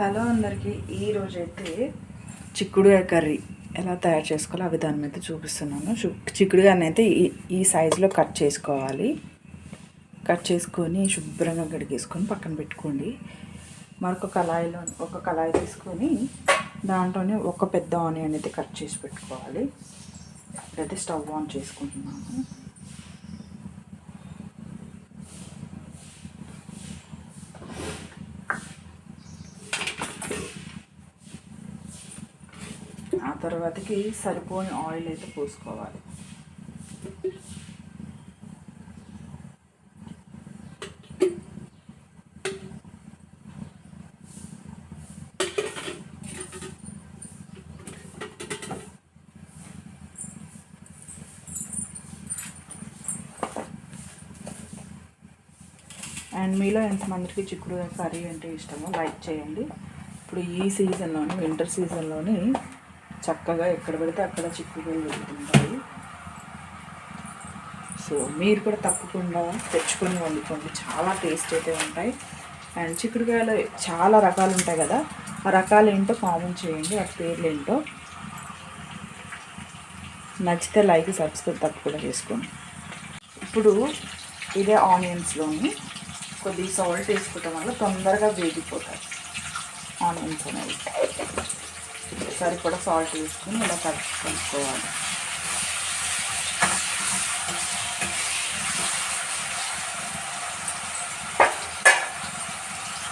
Hello అందరికీ ఈరోజు అయితే చిక్కుడుగాయ కర్రీ ఎలా తయారు చేసుకోవాలో ఆ విధానం అయితే చూపిస్తున్నాను. చిక్కుడుగాయని అయితే ఈ ఈ సైజులో కట్ చేసుకోవాలి. కట్ చేసుకొని శుభ్రంగా గడిగేసుకొని పక్కన పెట్టుకోండి. మరొక కళాయిలో ఒక కళాయి తీసుకొని దాంట్లోనే ఒక పెద్ద ఆనియన్ అయితే కట్ చేసి పెట్టుకోవాలి. ఇప్పుడైతే స్టవ్ ఆన్ చేసుకుంటున్నాను ఆ తర్వాతకి సరిపోని ఆయిల్ అయితే పోసుకోవాలి. అండ్ మీలో ఎంతమందికి చిక్కుడు కర్రీ అంటే ఇష్టమో లైక్ చేయండి. ఇప్పుడు ఈ సీజన్లోని వింటర్ సీజన్లోని చక్కగా ఎక్కడ పెడితే అక్కడ చిక్కుడుకాయలు దొరుకుతుంటాయి. సో మీరు కూడా తప్పకుండా తెచ్చుకొని వండుకోండి చాలా టేస్ట్ అయితే ఉంటాయి. అండ్ చిక్కుడుకాయలు చాలా రకాలు ఉంటాయి కదా ఆ రకాలు ఏంటో కామెంట్ చేయండి ఆ పేర్లు ఏంటో. నచ్చితే లైక్ సబ్స్క్రైబ్ తప్పకుండా చేసుకోండి. ఇప్పుడు ఇదే ఆనియన్స్లోని కొద్దిగా సాల్ట్ వేసుకోవటం వల్ల తొందరగా వేగిపోతాయి. ఆనియన్స్ అనేవి. సరిపడా సాల్ట్ వేసుకొని ఇలా కలిసి కలుపుకోవాలి.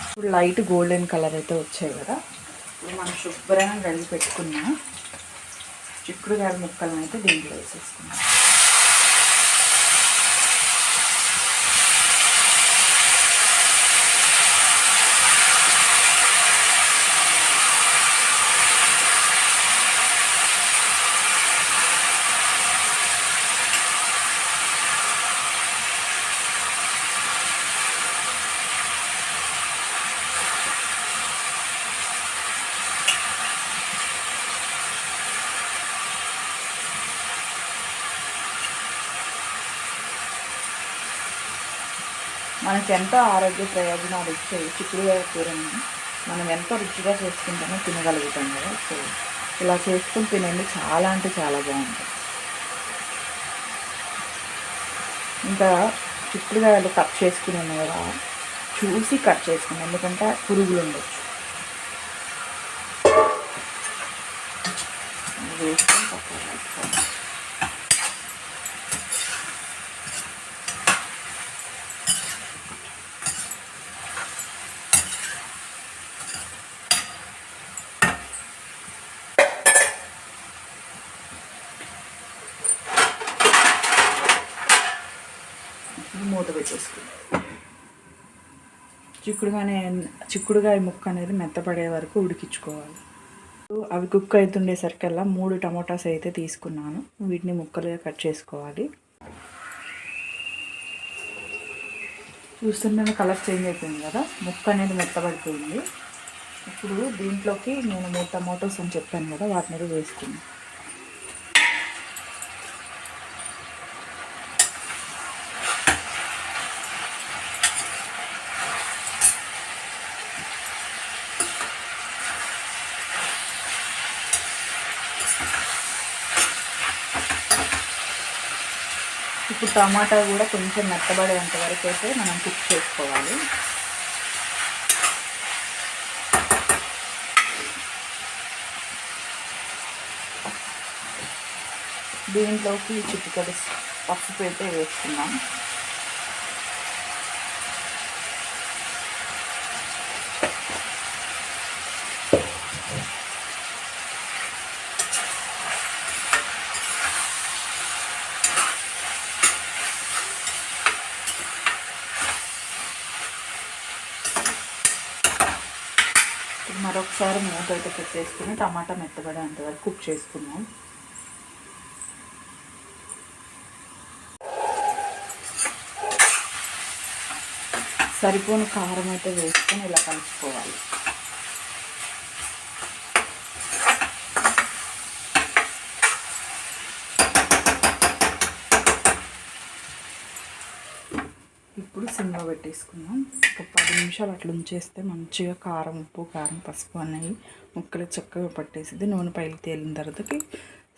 ఇప్పుడు లైట్ గోల్డెన్ కలర్ అయితే వచ్చాయి కదా. ఇప్పుడు మనం శుభ్రంగా కలిగి పెట్టుకున్న చిక్కుడుగాయ ముక్కలను అయితే దీంట్లో వేసేసుకున్నాం మనకి ఎంతో ఆరోగ్య ప్రయోజనాలు ఇచ్చే చిక్కుడుకాయ కూరని మనం ఎంతో రుచిగా చేసుకుంటామో తినగలుగుతాం కదా. సో ఇలా చేసుకుని తినండి. చాలా అంటే చాలా బాగుంటుంది. ఇంకా చిక్కుడుకాయలు కట్ చేసుకుని కదా చూసి కట్ చేసుకుని ఎందుకంటే పురుగులు ఉండొచ్చు. వేసుకొని పక్కన పెట్టుకోండి. మూత పెట్టేసుకుందాం చిక్కుడుగానే చిక్కుడుగాయ ముక్క అనేది మెత్తపడే వరకు ఉడికించుకోవాలి. అవి కుక్ అవుతుండేసరికల్లా మూడు టమోటాస్ అయితే తీసుకున్నాను. వీటిని ముక్కలుగా కట్ చేసుకోవాలి. చూస్తుంటే కలర్ చేంజ్ అయిపోయింది కదా? ముక్క అనేది మెత్తబడిపోయింది. ఇప్పుడు దీంట్లోకి నేను మూడు టమోటోస్ అని చెప్పాను కదా వాటిని అయితే వేసుకున్నాను ఇప్పుడు టమాటా కూడా కొంచెం మెత్తబడేంత వరకు అయితే మనం కుక్ చేసుకోవాలి. దీంట్లోకి చిట్టుకడి పసుపు అయితే వేసుకున్నాం మరొకసారి మూత అయితే పెట్టేసుకుని టమాటా మెత్తబడేంత వరకు కుక్ చేసుకున్నాం సరిపోని కారం అయితే వేసుకొని ఇలా కలుపుకోవాలి. ఇప్పుడు సిమ్లో పెట్టేసుకున్నాం ఒక పది నిమిషాలు అట్లా ఉంచేస్తే మంచిగా కారం ఉప్పు కారం పసుపు అనేవి ముక్కలు చక్కగా పట్టేసింది నూనె పైకి తేలిన తర్వాతకి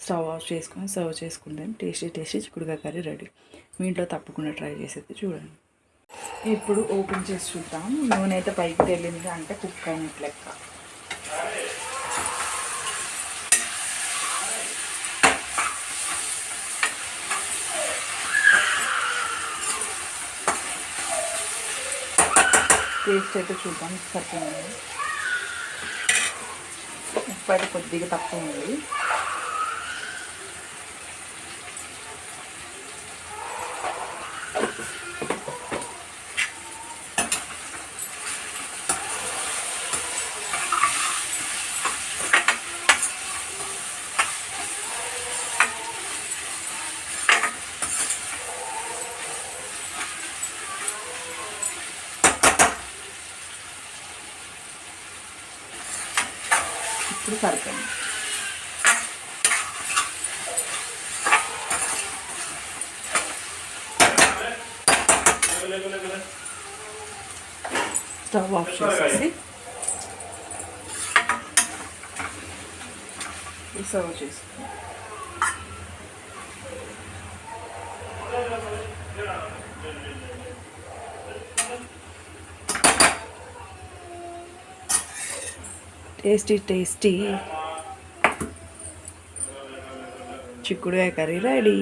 స్టవ్ ఆఫ్ చేసుకొని సర్వ్ చేసుకుంటే టేస్టీ టేస్టీ చిక్కుడుగా కర్రీ రెడీ. మీ ఇంట్లో తప్పకుండా ట్రై చేసేది చూడండి. ఇప్పుడు ఓపెన్ చేసి చూద్దాం. నూనె అయితే పైకి తేలింది అంటే కుక్ అయినట్లెక్క టేస్ట్ అయితే చూద్దాం. సరిపోయింది? ఉప్పు అయితే కొద్దిగా తక్కువ ఉంది. ఇప్పుడు సరిపోయింది స్టవ్ ఆఫ్ చేసేసి సర్వ్ చేసుకుందాం టేస్టీ టేస్టీ చిక్కుడుకాయ కర్రీ రెడీ